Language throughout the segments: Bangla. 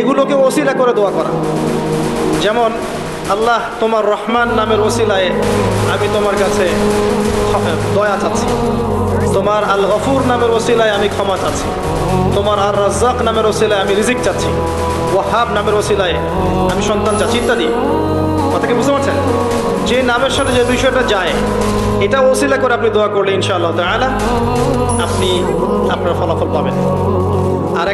এগুলোকে ওসিলা করে দোয়া করা। যেমন, আল্লাহ তোমার রহমান নামের ওসিলায় আমি তোমার কাছে দয়া চাচ্ছি। তোমার আল গফুর নামের ওসিলায় আমি ক্ষমা চাচ্ছি। তোমার আর রাজ্জাক নামের ওসিলায় আমি রিজিক চাচ্ছি। ওয়াহাব নামের ওসিলায় আমি সন্তান চাচ্ছি ইত্যাদি। কথা কি বুঝতে পারছেন? যে নামের সাথে যে বিষয়টা যায়, এটা ওসিলা করে আপনি দোয়া করলে ইনশাআল্লাহ তাআলা আপনি আপনার ফলাফল পাবেন।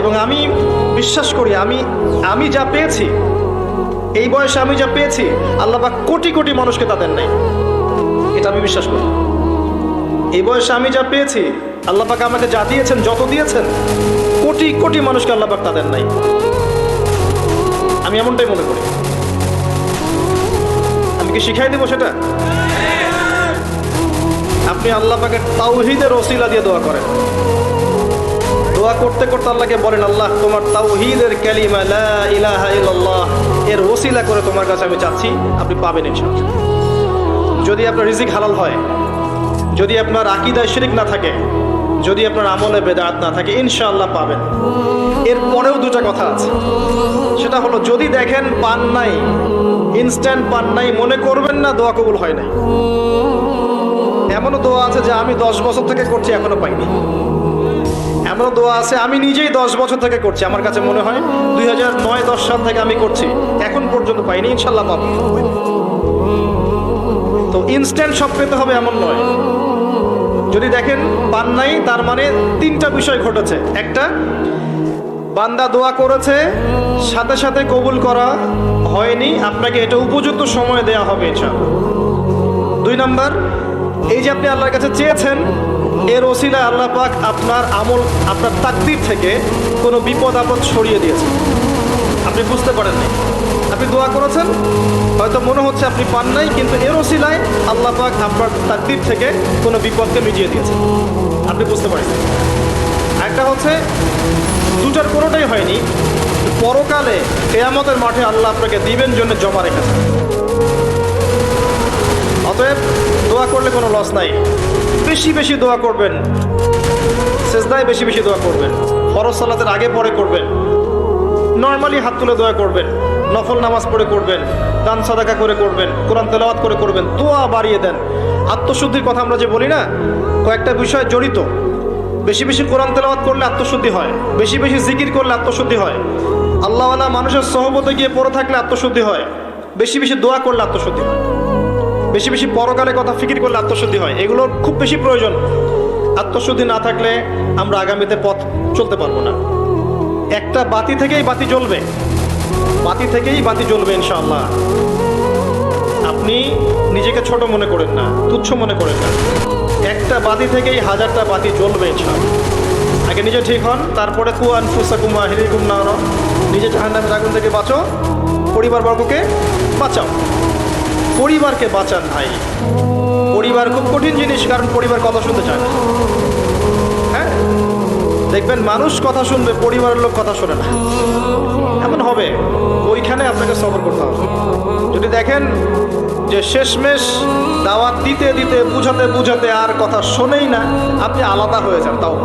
এবং আমি বিশ্বাস করি, আমি আমি যা পেয়েছি, এই বয়সে আমি যা পেয়েছি, আল্লাহ পাক কোটি কোটি মানুষকে তাদের নাই। এটা আমি বিশ্বাস করি। এই বয়সে আমি যা পেয়েছি, আল্লাহ পাক আমাকে যা দিয়েছেন, যত দিয়েছেন, কোটি কোটি মানুষকে আল্লাহ পাক তাদের নাই। আমি এমনটাই মনে করি। আমি কি শিখাই দেবো সেটা? আপনি আল্লাহ পাকের তাওহিদের ওসিলা দিয়ে দোয়া করেন। দোয়া করতে করতে আল্লাহকে বলেন, আল্লাহ, তোমার তাওহীদের কালিমা লা ইলাহা এর ওসিলা করে তোমার কাছে আমি চাচ্ছি, আপনি পাবেন ইনশাআল্লাহ। যদি আপনার রিজিক হালাল হয়, যদি আপনার আকিদায় শিরিক না থাকে, যদি আপনার আমলে বেদাত না থাকে, ইনশাআল্লাহ পাবেন। এর পরেও দুটা কথা আছে। সেটা হলো, যদি দেখেন পান নাই ইনস্ট্যান্ট পান নাই, মনে করবেন না দোয়া কবুল হয় নাই। এমনও দোয়া আছে যে আমি দশ বছর থেকে করছি এখনও পাইনি। এমনও দোয়া আছে, আমি নিজেই দশ বছর থেকে করছি, আমার কাছে মনে হয় দুই হাজার নয়, দশ সাল থেকে আমি করছি, এখন পর্যন্ত পাইনি, ইনশাল্লাহ পাবো। তো ইনস্ট্যান্ট সব পেতে হবে এমন নয়। যদি দেখেন, পান নাই, তার মানে তিনটা বিষয় ঘটেছে। একটা, বান্দা দোয়া করেছে, সাথে সাথে কবুল করা হয়নি, আপনাকে এটা উপযুক্ত সময় দেয়া হবে ইনশাআল্লাহ দুই নাম্বার, এই যে আপনি আল্লাহর কাছে চেয়েছেন এর ওসিলা আল্লাহ পাক আপনার আমল, আপনার তাকদির থেকে কোনো বিপদ, আপদ সরিয়ে দিয়েছে। আপনি বুঝতে পারেন নাই আপনি দোয়া করেছেন, হয়তো মনে হচ্ছে আপনি পান নাই, কিন্তু এর ওসিলায় আল্লাহ পাক আপনার তাকদির থেকে কোনো বিপদকে মিটিয়ে দিয়েছে। আপনি বুঝতে পারেন একটা হচ্ছে, দুটার কোনোটাই হয়নি, পরকালে কেয়ামতের মাঠে আল্লাহ আপনাকে দিবেন জন্য জমা রেখেছে। অতএব দোয়া করলে কোনো লস নাই। বেশি বেশি দোয়া করবেন। সেজদায় বেশি বেশি দোয়া করবেন। ফরজ সালাতের আগে পরে করবেন। নর্মালি হাত তুলে দোয়া করবেন। নফল নামাজ পড়ে করবেন। দান সাদাকা করে করবেন। কোরআন তেলাওয়াত করে করবেন। দোয়া বাড়িয়ে দেন। আত্মশুদ্ধির কথা আমরা যে বলি না, কয়েকটা বিষয় জড়িত। বেশি বেশি কোরআন তেলাওয়াত করলে আত্মশুদ্ধি হয়। বেশি বেশি জিকির করলে আত্মশুদ্ধি হয়। আল্লাহওয়ালা মানুষের সহবতে গিয়ে পড়ে থাকলে আত্মশুদ্ধি হয়। বেশি বেশি দোয়া করলে আত্মশুদ্ধি হয়। বেশি বেশি পরকালের কথা ফিকির করলে আত্মশুদ্ধি হয়। এগুলোর খুব বেশি প্রয়োজন। আত্মশুদ্ধি না থাকলে আমরা আগামীতে পথ চলতে পারব না। একটা বাতি থেকেই বাতি জ্বলবে। বাতি থেকেই বাতি জ্বলবে ইনশাআল্লাহ। আপনি নিজেকে ছোট মনে করেন না, তুচ্ছ মনে করেন না। একটা বাতি থেকেই হাজারটা বাতি জ্বলবে ইনশাআল্লাহ। আগে নিজে ঠিক হন, তারপরে কুয়ান ফুসাকুম আহিরিকুম না নিজে জাহান্নামের আগুন থেকে বাঁচো। পরিবারবর্গকে বাঁচাও। পরিবারকে বাঁচান ভাই। পরিবার খুব কঠিন জিনিস, কারণ পরিবার কথা শুনতে চায় না। হ্যাঁ? দেখবেন মানুষ কথা শুনবে, পরিবারের লোক কথা শোনে না। এমন হবে, ওইখানে আপনাকে সফর করতে হবে। যদি দেখেন যে শেষমেশ দাওয়াত দিতে দিতে, বুঝাতে বুঝাতে আর কথা শোনেই না, আপনি আলাদা হয়ে যান, তাও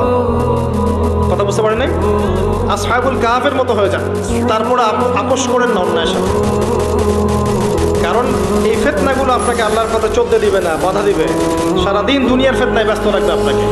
কথা বুঝতে পারেন নাই? আসহাবুল কাহাফের মতো হয়ে যান। তারপরে আপ- আপোষ করেন না অন্যায়ের সাথে। কারণ এই ফেতনাগুলো আপনাকে আল্লাহর কথা চলতে দিবে না, বাধা দিবে। সারাদিন দুনিয়ার ফেতনায় ব্যস্ত রাখবে আপনাকে।